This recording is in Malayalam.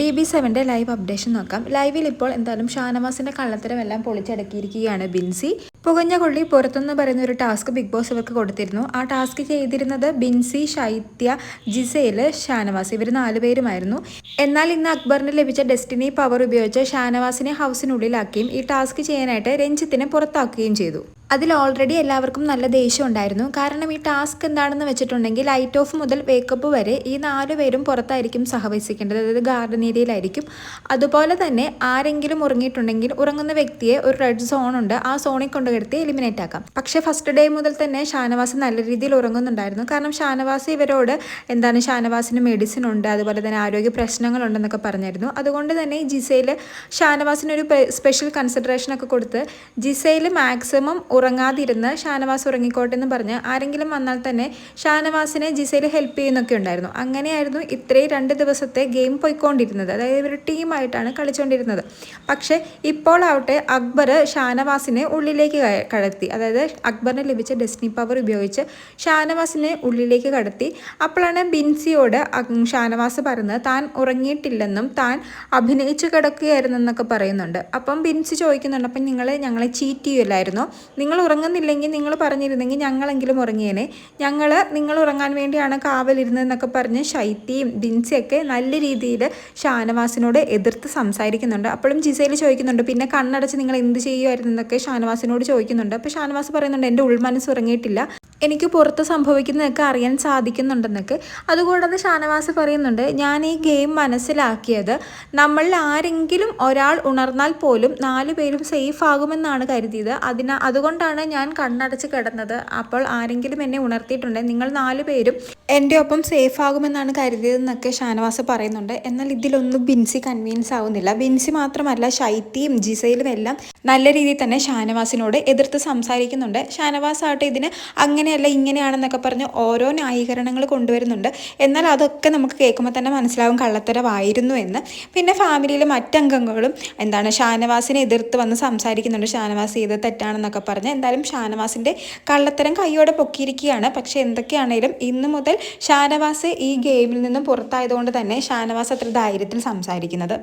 ബി ബി സെവന്റെ ലൈവ് അപ്ഡേഷൻ നോക്കാം. ലൈവിൽ ഇപ്പോൾ എന്തായാലും ഷാനവാസിന്റെ കള്ളത്തരമെല്ലാം പൊളിച്ചടക്കിയിരിക്കുകയാണ് ബിൻസി. പുകഞ്ഞ കൊള്ളി പുറത്തുനിന്ന് പറയുന്ന ഒരു ടാസ്ക് ബിഗ് ബോസ് ഇവർക്ക് കൊടുത്തിരുന്നു. ആ ടാസ്ക് ചെയ്തിരുന്നത് ബിൻസി ശൈത്യ ജിസേൽ ഷാനവാസ് ഇവർ നാലുപേരുമായിരുന്നു എന്നാൽ ഇന്ന് അക്ബറിന് ലഭിച്ച ഡെസ്റ്റിനി പവർ ഉപയോഗിച്ച് ഷാനവാസിനെ ഹൗസിനുള്ളിലാക്കുകയും ഈ ടാസ്ക് ചെയ്യാനായിട്ട് രഞ്ജിത്തിനെ പുറത്താക്കുകയും ചെയ്തു. അതിൽ ഓൾറെഡി എല്ലാവർക്കും നല്ല ദേഷ്യം ഉണ്ടായിരുന്നു. കാരണം ഈ ടാസ്ക് എന്താണെന്ന് വെച്ചിട്ടുണ്ടെങ്കിൽ ലൈറ്റ് ഓഫ് മുതൽ വേക്കപ്പ് വരെ ഈ നാല് പേരും പുറത്തായിരിക്കും സഹവസിക്കേണ്ടത്. അതായത് ഗാർഡൻ ഏരിയയിലായിരിക്കും അതുപോലെ തന്നെ ആരെങ്കിലും ഉറങ്ങിയിട്ടുണ്ടെങ്കിൽ ഉറങ്ങുന്ന വ്യക്തിയെ ഒരു റെഡ് സോൺ ഉണ്ട്. ആ സോണിൽ കൊണ്ട് കിടത്തി എലിമിനേറ്റ് ആക്കാം. പക്ഷേ ഫസ്റ്റ് ഡേ മുതൽ തന്നെ ഷാനവാസ് നല്ല രീതിയിൽ ഉറങ്ങുന്നുണ്ടായിരുന്നു. കാരണം ഷാനവാസ് ഇവരോട് എന്താണ് ഷാനവാസിന് മെഡിസിൻ ഉണ്ട് അതുപോലെ തന്നെ ആരോഗ്യ പ്രശ്നങ്ങളുണ്ടെന്നൊക്കെ പറഞ്ഞിരുന്നു അതുകൊണ്ട് തന്നെ ജിസയിൽ ഷാനവാസിനൊരു സ്പെഷ്യൽ കൺസിഡറേഷൻ ഒക്കെ കൊടുത്ത് ജിസയിൽ മാക്സിമം ഉറങ്ങാതിരുന്ന് ഷാനവാസ് ഉറങ്ങിക്കോട്ടെ എന്ന് പറഞ്ഞ് ആരെങ്കിലും വന്നാൽ തന്നെ ഷാനവാസിനെ ജിസയിൽ ഹെൽപ്പ് ചെയ്യുന്നൊക്കെ ഉണ്ടായിരുന്നു. അങ്ങനെയായിരുന്നു ഇത്രയും രണ്ട് ദിവസത്തെ ഗെയിം പോയിക്കൊണ്ടിരുന്നത്. അതായത് ഇവർ ടീമായിട്ടാണ് കളിച്ചുകൊണ്ടിരുന്നത് പക്ഷേ ഇപ്പോൾ ആവട്ടെ അക്ബർ ഷാനവാസിനെ ഉള്ളിലേക്ക് കടത്തി. അതായത് അക്ബറിന് ലഭിച്ച ഡെസ്നി പവർ ഉപയോഗിച്ച് ഷാനവാസിനെ ഉള്ളിലേക്ക് കടത്തി. അപ്പോഴാണ് ബിൻസിയോട് ഷാനവാസ് പറയുന്നത് താൻ ഉറങ്ങിയിട്ടില്ലെന്നും താൻ അഭിനയിച്ചു കിടക്കുകയായിരുന്നെന്നൊക്കെ പറയുന്നുണ്ട്. അപ്പം ബിൻസി ചോദിക്കുന്നുണ്ട് അപ്പം നിങ്ങൾ ഞങ്ങളെ ചീറ്റ് ചെയ്യില്ലായിരുന്നോ നിങ്ങൾ ഉറങ്ങുന്നില്ലെങ്കിൽ നിങ്ങൾ പറഞ്ഞിരുന്നെങ്കിൽ ഞങ്ങളെങ്കിലും ഉറങ്ങിയേനെ. ഞങ്ങൾ നിങ്ങൾ ഉറങ്ങാൻ വേണ്ടിയാണ് കാവലിരുന്നതെന്നൊക്കെ പറഞ്ഞ് ശൈത്യയും ബിൻസിയൊക്കെ നല്ല രീതിയിൽ ഷാനവാസിനോട് എതിർത്ത് സംസാരിക്കുന്നുണ്ട്. അപ്പോഴും ജിസയിൽ ചോദിക്കുന്നുണ്ട് പിന്നെ കണ്ണടച്ച് നിങ്ങൾ എന്ത് ചെയ്യുമായിരുന്നു എന്നൊക്കെ ഷാനവാസിനോട് ചോദിക്കുന്നുണ്ട്. അപ്പോൾ ഷാനവാസ് പറയുന്നുണ്ട് എന്റെ ഉൾമനസ് ഉറങ്ങിയിട്ടില്ല. എനിക്ക് പുറത്ത് സംഭവിക്കുന്നതൊക്കെ അറിയാൻ സാധിക്കുന്നുണ്ടെന്നൊക്കെ അതുകൂടാതെ ഷാനവാസ് പറയുന്നുണ്ട് ഞാൻ ഈ ഗെയിം മനസ്സിലാക്കിയത് നമ്മളിൽ ആരെങ്കിലും ഒരാൾ ഉണർന്നാൽ പോലും നാല് പേരും സേഫ് ആകുമെന്നാണ് കരുതിയത്. അതിന അതുകൊണ്ടാണ് ഞാൻ കണ്ണടച്ച് കിടന്നത്. അപ്പോൾ ആരെങ്കിലും എന്നെ ഉണർത്തിയിട്ടുണ്ട് നിങ്ങൾ നാല് പേരും എന്റെ ഒപ്പം സേഫ് ആകുമെന്നാണ് കരുതിയതെന്നൊക്കെ ഷാനവാസ് പറയുന്നുണ്ട്. എന്നാൽ ഇതിലൊന്നും ബിൻസി കൺവീൻസ് ആവുന്നില്ല. ബിൻസി മാത്രമല്ല ശൈത്യയും ജിസയിലും എല്ലാം നല്ല രീതിയിൽ തന്നെ ഷാനവാസിനോട് എതിർത്ത് സംസാരിക്കുന്നുണ്ട്. ഷാനവാസ് ഇതിന് അങ്ങനെയല്ല ഇങ്ങനെയാണെന്നൊക്കെ പറഞ്ഞ് ഓരോ ന്യായീകരണങ്ങൾ കൊണ്ടുവരുന്നുണ്ട്. എന്നാൽ അതൊക്കെ നമുക്ക് കേൾക്കുമ്പോൾ തന്നെ മനസ്സിലാവും കള്ളത്തരമായിരുന്നു എന്ന്. പിന്നെ ഫാമിലിയിലെ മറ്റംഗങ്ങളും എന്താണ് ഷാനവാസിനെ എതിർത്ത് വന്ന് സംസാരിക്കുന്നുണ്ട്. ഷാനവാസ് ചെയ്ത് തെറ്റാണെന്നൊക്കെ പറഞ്ഞ് എന്തായാലും ഷാനവാസിന്റെ കള്ളത്തരം കൈയോടെ പൊക്കിയിരിക്കുകയാണ്. പക്ഷേ എന്തൊക്കെയാണേലും ഇന്ന് മുതൽ ഷാനവാസ് ഈ ഗെയിമിൽ നിന്നും പുറത്തായതുകൊണ്ട് തന്നെ ഷാനവാസ് അത്ര ധൈര്യത്തിൽ സംസാരിക്കുന്നത്.